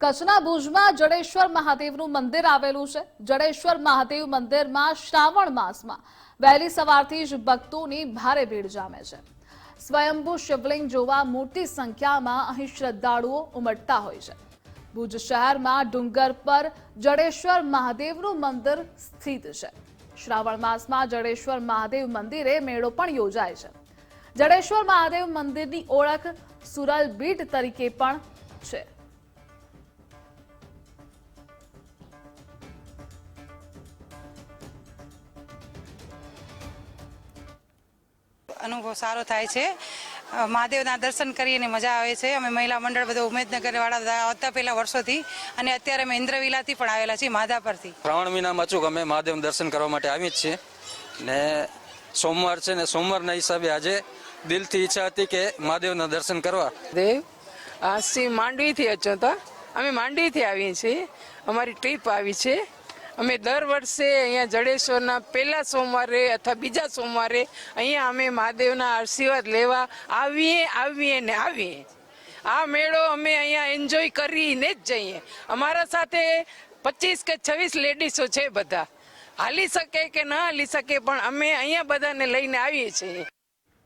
કચ્છના ભુજમાં જડેશ્વર મહાદેવનું મંદિર આવેલું છે. જડેશ્વર મહાદેવ મંદિરમાં શ્રાવણ માસમાં વહેલી સવારથી જ ભક્તોની ભારે ભીડ જામે છે. સ્વયંભૂ શિવલિંગ જોવા મોટી સંખ્યામાં અહીં શ્રદ્ધાળુઓ ઉમટતા હોય છે. ભુજ શહેરમાં ડુંગર પર જડેશ્વર મહાદેવનું મંદિર સ્થિત છે. શ્રાવણ માસમાં જડેશ્વર મહાદેવ મંદિરે મેળો પણ યોજાય છે. જડેશ્વર મહાદેવ મંદિરની ઓળખ સુરલ બીટ તરીકે પણ છે. અનુભવ સારો થાય છે. મહાદેવના દર્શન કરીને મજા આવે છે. અમે મહિલા મંડળ બધા ઉમેદનગર વાળા આવતા પહેલા વર્ષોથી અને અત્યારે અમે ઇન્દ્રવિલાથી પણ આવેલા છીએ માધાપરથી. શ્રાવણ મહિનામાં અચૂક અમે મહાદેવ દર્શન કરવા માટે આવી જ છીએ. ને સોમવાર છે ને સોમવારના હિસાબે આજે દિલથી ઈચ્છા હતી કે મહાદેવના દર્શન કરવા. દેવ આ સિંહ માંડવીથી અચો હતા અમે માંડવીથી આવીએ છીએ. અમારી ટ્રીપ આવી છે. અમે દર વર્ષે અહીંયા જડેશ્વરના પહેલા સોમવારે અથવા બીજા સોમવારે અહીંયા અમે મહાદેવના આશીર્વાદ લેવા આવીએ આવીએ ને આવીએ. આ મેળો અમે અહીંયા એન્જોય કરીને જ જઈએ. અમારા સાથે પચીસ કે છવ્વીસ લેડીસો છે બધા. હાલી શકે કે ન હાલી શકે પણ અમે અહીંયા બધાને લઈને આવીએ છીએ.